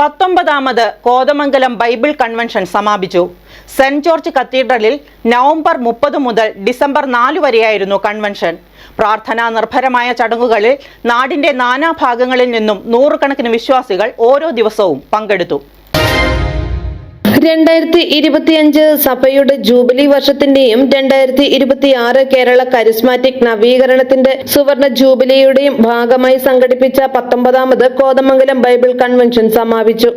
പത്തൊമ്പതാമത് Kothamangalam Bible convention സമാപിച്ചു. Saint George കത്തീഡ്രലിൽ November മുപ്പത് മുതൽ ഡിസംബർ നാല് വരെയായിരുന്നു കൺവെൻഷൻ. പ്രാർത്ഥനാ നിർഭരമായ ചടങ്ങുകളിൽ നാടിന്റെ നാനാഭാഗങ്ങളിൽ നിന്നും നൂറുകണക്കിന് വിശ്വാസികൾ ഓരോ ദിവസവും പങ്കെടുത്തു. രണ്ടായിരത്തി ഇരുപത്തിയഞ്ച് സഭയുടെ ജൂബിലി വർഷത്തിന്റെയും രണ്ടായിരത്തി ഇരുപത്തിയാറ് കേരള കരിസ്മാറ്റിക് നവീകരണത്തിന്റെ സുവർണ ജൂബിലിയുടെയും ഭാഗമായി സംഘടിപ്പിച്ച പത്തൊമ്പതാമത് കോതമംഗലം ബൈബിൾ കൺവെൻഷൻ സമാപിച്ചു.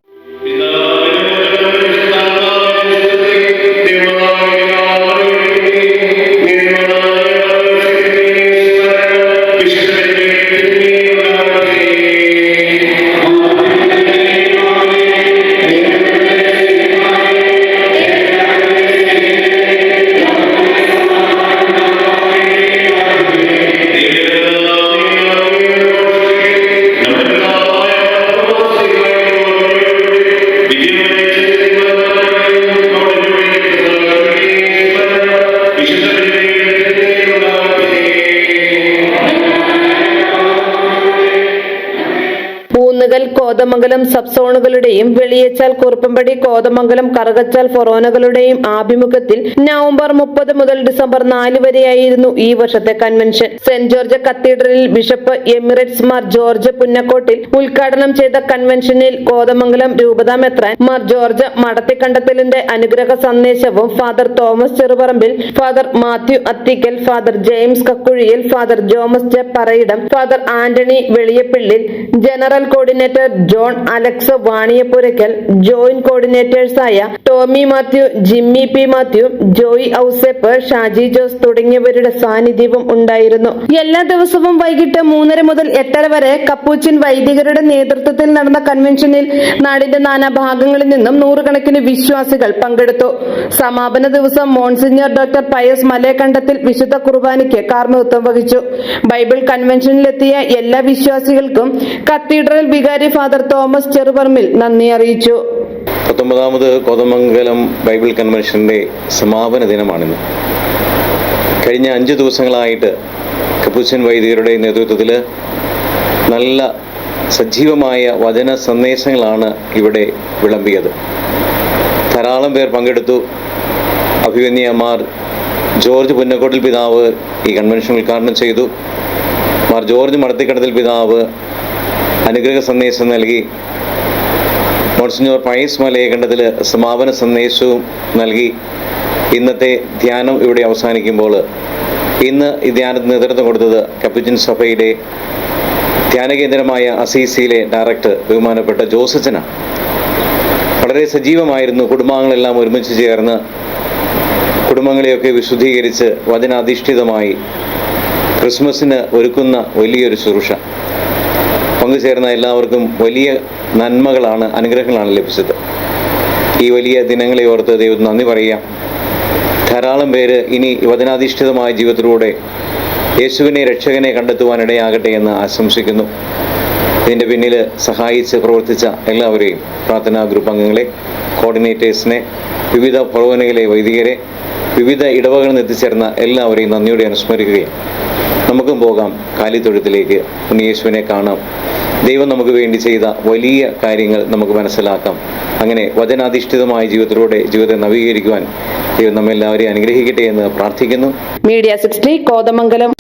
Thank you. കോതമംഗലം സബ് സോണുകളുടെയും വെളിയച്ചാൽ കുറുപ്പമ്പടി കോതമംഗലം കറുകച്ചാൽ ഫൊറോനകളുടെയും ആഭിമുഖ്യത്തിൽ നവംബർ മുപ്പത് മുതൽ ഡിസംബർ നാല് വരെയായിരുന്നു ഈ വർഷത്തെ കൺവെൻഷൻ. സെന്റ് ജോർജ് കത്തീഡ്രലിൽ bishop emeritus Mar George Punnakottil ഉദ്ഘാടനം ചെയ്ത കൺവെൻഷനിൽ കോതമംഗലം രൂപതാ മെത്രാൻ മാർ ജോർജ് മടത്തിക്കണ്ടത്തിലിന്റെ അനുഗ്രഹ സന്ദേശവും father Thomas Cheruparambil father Mathew Athikkal father James Kakkuzhiyil father Jomas J Parayidam father Antony Veliyappillil general coordinator John Alex Vaniyappurackal joint കോർഡിനേറ്റേഴ്സായ Tommy Mathew Jimmy P Mathew Joy Ouseph Shaji Jose തുടങ്ങിയവരുടെ സാന്നിധ്യവും ഉണ്ടായിരുന്നു. എല്ലാ ദിവസവും വൈകിട്ട് മൂന്നര മുതൽ എട്ടര വരെ കപ്പൂച്ചിൻ വൈദികരുടെ നേതൃത്വത്തിൽ നടന്ന കൺവെൻഷനിൽ നാടിന്റെ നാനാഭാഗങ്ങളിൽ നിന്നും നൂറുകണക്കിന് വിശ്വാസികൾ പങ്കെടുത്തു. സമാപന ദിവസം മോൺസിഞ്ഞർ ഡോക്ടർ പയസ് മലയക്കണ്ടത്തിൽ വിശുദ്ധ കുർബാനയ്ക്ക് കാർമ്മത്വം വഹിച്ചു. ബൈബിൾ കൺവെൻഷനിലെത്തിയ എല്ലാ വിശ്വാസികൾക്കും കത്തീഡ്രൽ വികാരി ഫാദർ തോമസ് ചെറുപറമ്പിൽ നന്ദി അറിയിച്ചു. പത്തൊമ്പതാമത് കോതമംഗലം ബൈബിൾ കൺവെൻഷന്റെ സമാപന ദിനമാണിന്ന്. കഴിഞ്ഞ അഞ്ച് ദിവസങ്ങളായിട്ട് കപ്പൂച്ചൻ വൈദികരുടെ നേതൃത്വത്തിൽ നല്ല സജീവമായ വചന സന്ദേശങ്ങളാണ് ഇവിടെ വിളമ്പിയത്. ധാരാളം പേർ പങ്കെടുത്തു. അഭിവന്യമാർ ജോർജ് പുന്നക്കോട്ടിൽ പിതാവ് ഈ കൺവെൻഷൻ ഉദ്ഘാടനം ചെയ്തു. മാർ ജോർജ് മടത്തിക്കടത്തിൽ പിതാവ് അനുഗ്രഹ സന്ദേശം നൽകി. മോൺസിഞ്ഞോർ പയസ് മലയകണ്ഠത്തിൽ സമാപന സന്ദേശവും നൽകി. ഇന്നത്തെ ധ്യാനം ഇവിടെ അവസാനിക്കുമ്പോൾ ഇന്ന് ഈ ധ്യാനത്തിന് നേതൃത്വം കൊടുത്തത് കപ്പുജിൻ സഭയുടെ ധ്യാനകേന്ദ്രമായ അസീസിയിലെ ഡയറക്ടർ ബഹുമാനപ്പെട്ട ജോസച്ചന വളരെ സജീവമായിരുന്നു കുടുംബാംഗങ്ങളെല്ലാം ഒരുമിച്ച് ചേർന്ന് കുടുംബങ്ങളെയൊക്കെ വിശുദ്ധീകരിച്ച് വചനാധിഷ്ഠിതമായി ക്രിസ്മസിന് ഒരുക്കുന്ന വലിയൊരു ശുശ്രൂഷ. പങ്കുചേർന്ന എല്ലാവർക്കും വലിയ നന്മകളാണ് അനുഗ്രഹങ്ങളാണ് ലഭിച്ചത്. ഈ വലിയ ദിനങ്ങളെ ഓർത്ത് ദൈവത്തിന് നന്ദി പറയാം ധാരാളം പേര് ഇനി വചനാധിഷ്ഠിതമായ ജീവിതത്തിലൂടെ യേശുവിനെ രക്ഷകനെ കണ്ടെത്തുവാനിടയാകട്ടെ എന്ന് ആശംസിക്കുന്നു. ഇതിന്റെ പിന്നിൽ സഹായിച്ച് പ്രവർത്തിച്ച എല്ലാവരെയും പ്രാർത്ഥനാ ഗ്രൂപ്പ് അംഗങ്ങളെ കോർഡിനേറ്റേഴ്സിനെ വിവിധ പ്രവചനകളെ വൈദികരെ വിവിധ ഇടവകളിൽ നിന്ന് എത്തിച്ചേർന്ന എല്ലാവരെയും നന്ദിയോടെ അനുസ്മരിക്കുകയും നമുക്കും പോകാം കാലിത്തൊഴുത്തിലേക്ക്. ഉണ്ണിയേശുവിനെ കാണാം. ദൈവം നമുക്ക് വേണ്ടി ചെയ്ത വലിയ കാര്യങ്ങൾ നമുക്ക് മനസ്സിലാക്കാം. അങ്ങനെ വചനാധിഷ്ഠിതമായ ജീവിതത്തിലൂടെ ജീവിതത്തെ നവീകരിക്കുവാൻ ദൈവം നമ്മെല്ലാവരെയും അനുഗ്രഹിക്കട്ടെ എന്ന് പ്രാർത്ഥിക്കുന്നു. Media sixty Kothamangalam.